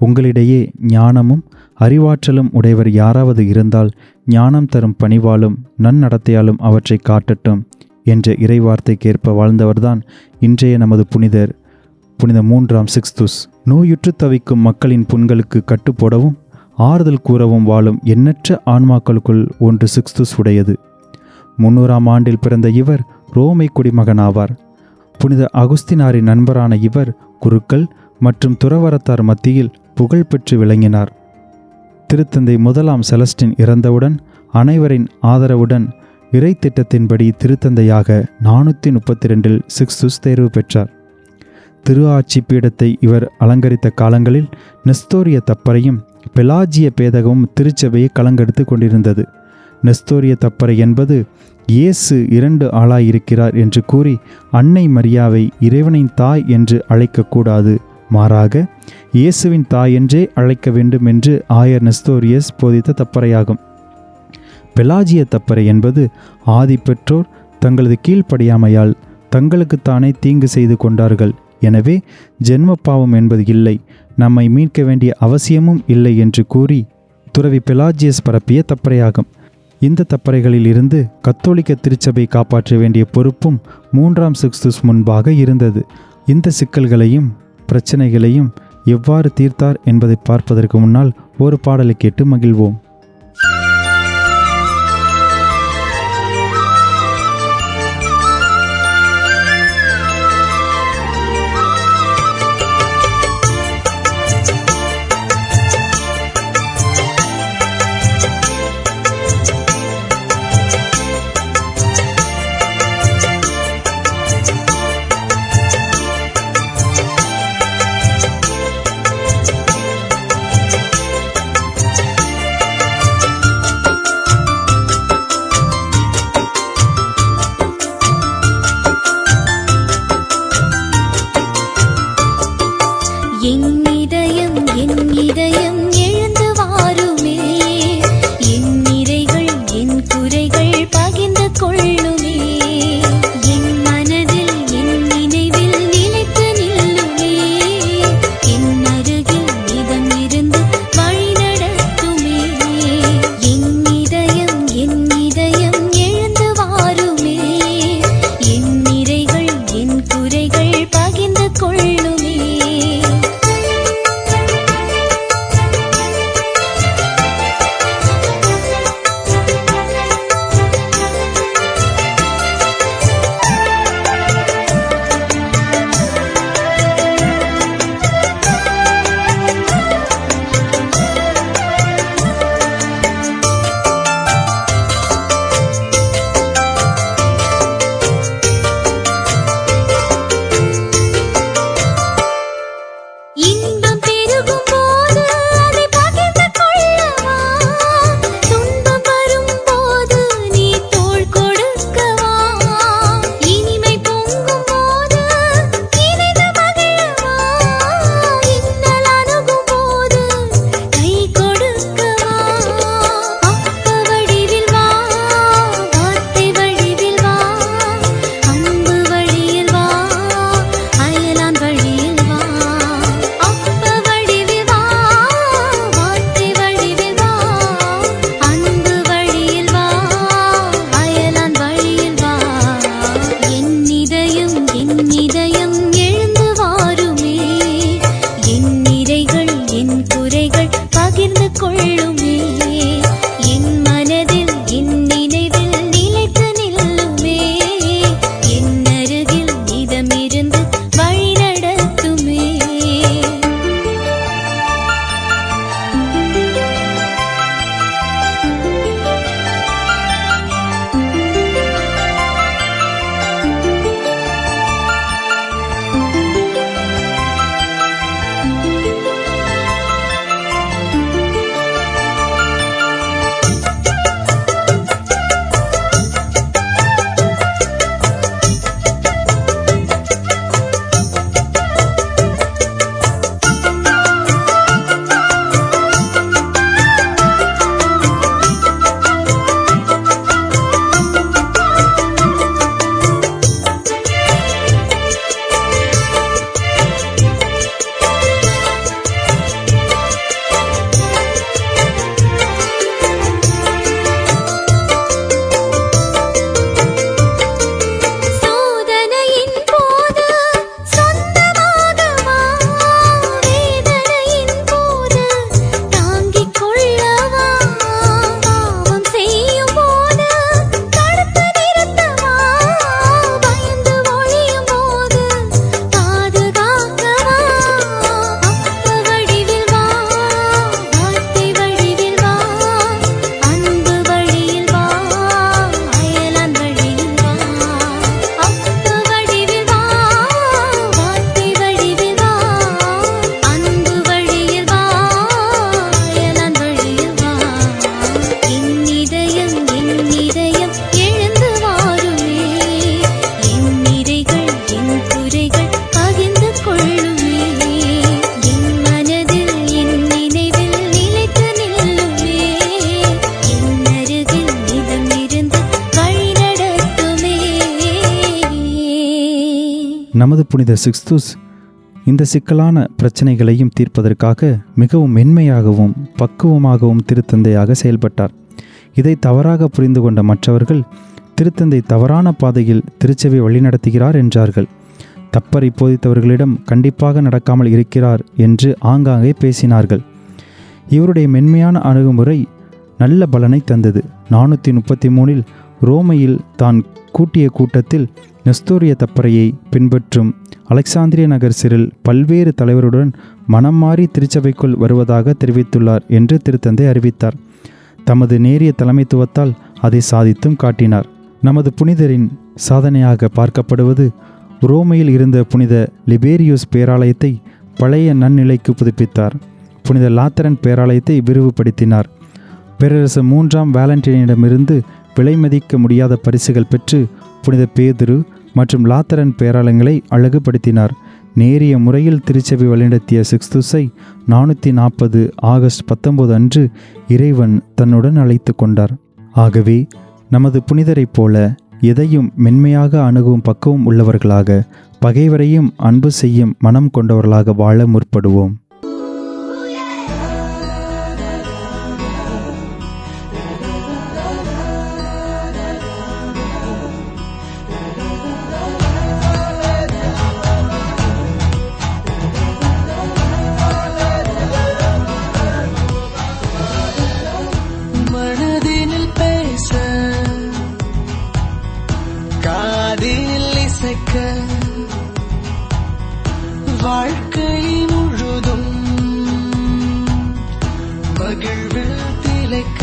உங்களிடையே ஞானமும் அறிவாற்றலும் உடையவர் யாராவது இருந்தால் ஞானம் தரும் பணிவாலும் நன்னடத்தையாலும் அவற்றை காட்டட்டும் என்ற இறைவார்த்தைக்கேற்ப வாழ்ந்தவர்தான் இன்றைய நமது புனிதர். புனித மூன்றாம் சிக்ஸ்துஸ் நோயுற்று தவிக்கும் மக்களின் புண்களுக்கு கட்டுப்போடவும் ஆறுதல் கூறவும் வாழும் எண்ணற்ற ஆன்மாக்களுக்குள் ஒன்று சிக்ஸ்துஸ் உடையது. முன்னூறாம் ஆண்டில் பிறந்த இவர் ரோமை குடிமகனாவார். புனித அகுஸ்தினாரின் நண்பரான இவர் குருக்கள் மற்றும் துறவரத்தார் மத்தியில் புகழ் பெற்று விளங்கினார். திருத்தந்தை முதலாம் செலஸ்டின் இறந்தவுடன் அனைவரின் ஆதரவுடன் இறை திட்டத்தின்படி திருத்தந்தையாக நானூற்றி முப்பத்தி ரெண்டில் சிக்ஸ்துஸ் தேர்வு பெற்றார். திரு ஆட்சி பீடத்தை இவர் அலங்கரித்த காலங்களில் நெஸ்தோரிய தப்பரையும் பெலாஜிய பேதகமும் திருச்சபையை கலங்கெடுத்து கொண்டிருந்தது. நெஸ்தோரிய தப்பறை என்பது இயேசு இரண்டு ஆளாயிருக்கிறார் என்று கூறி அன்னை மரியாவை இறைவனின் தாய் என்று அழைக்கக்கூடாது. மாறாக இயேசுவின் தாய் என்றே அழைக்க வேண்டும் என்று ஆயர் நெஸ்தோரியஸ் போதித்த தப்பறையாகும். பெலாஜிய தப்பறை என்பது ஆதி பெற்றோர் தங்களது கீழ்ப்படியாமையால் தங்களுக்குத்தானே தீங்கு செய்து கொண்டார்கள். எனவே ஜென்ம பாவம் என்பது இல்லை நம்மை மீட்க வேண்டிய அவசியமும் இல்லை என்று கூறி துறவி பெலாஜியஸ் பரப்பிய தப்பறையாகும். இந்த தப்பறைகளில் இருந்து கத்தோலிக்க திருச்சபை காப்பாற்ற வேண்டிய பொறுப்பும் மூன்றாம் சிக்ஸ்துஸ் முன்பாக இருந்தது. இந்த சிக்கல்களையும் பிரச்சனைகளையும் எவ்வாறு தீர்த்தார் என்பதை பார்ப்பதற்கு முன்னால் ஒரு பாடலை கேட்டு மகிழ்வோம். ninguém நமது புனித சிக்ஸ்துஸ் இந்த சிக்கலான பிரச்சனைகளையும் தீர்ப்பதற்காக மிகவும் மென்மையாகவும் பக்குவமாகவும் திருத்தந்தையாக செயல்பட்டார். இதை தவறாக புரிந்து கொண்ட மற்றவர்கள் திருத்தந்தை தவறான பாதையில் திருச்சபை வழிநடத்துகிறார் என்றார்கள். தப்பறை போதித்தவர்களிடம் கண்டிப்பாக நடக்காமல் இருக்கிறார் என்று ஆங்காங்கே பேசினார்கள். இவருடைய மென்மையான அணுகுமுறை நல்ல பலனை தந்தது. நானூற்றி முப்பத்தி மூணில் ரோமையில் தான் கூட்டிய கூட்டத்தில் நெஸ்தோரிய தப்பறையை பின்பற்றும் அலெக்சாந்திரிய நகர் சிறில் பல்வேறு தலைவருடன் மனம் மாறி திருச்சபைக்குள் வருவதாக தெரிவித்துள்ளார் என்று திருத்தந்தை அறிவித்தார். தமது நேரிய தலைமைத்துவத்தால் அதை சாதித்தும் காட்டினார். நமது புனிதரின் சாதனையாக பார்க்கப்படுவது ரோமையில் இருந்த புனித லிபேரியோஸ் பேராலயத்தை பழைய நன்னிலைக்கு புதுப்பித்தார். புனித லாத்தரன் பேராலயத்தை விரிவுபடுத்தினார். பேரரசு மூன்றாம் வேலண்டினிடமிருந்து விலை மதிக்க முடியாத பரிசுகள் பெற்று புனித பேதுரு மற்றும் லாத்தரன் பேராலயங்களை அழகுபடுத்தினார். நேரிய முறையில் திருச்சபை வழிநடத்திய சிக்ஸ்துஸை நானூற்றி நாற்பது ஆகஸ்ட் பத்தொன்பது அன்று இறைவன் தன்னுடன் அழைத்து கொண்டார். ஆகவே நமது புனிதரைப் போல எதையும் மென்மையாக அணுகும் பக்குவம் உள்ளவர்களாக பகைவரையும் அன்பு செய்யும் மனம் கொண்டவர்களாக வாழ முற்படுவோம். காதில் இசைக்க வாழ்க்கை முழுதும் மகிழ்வில் திளைக்க.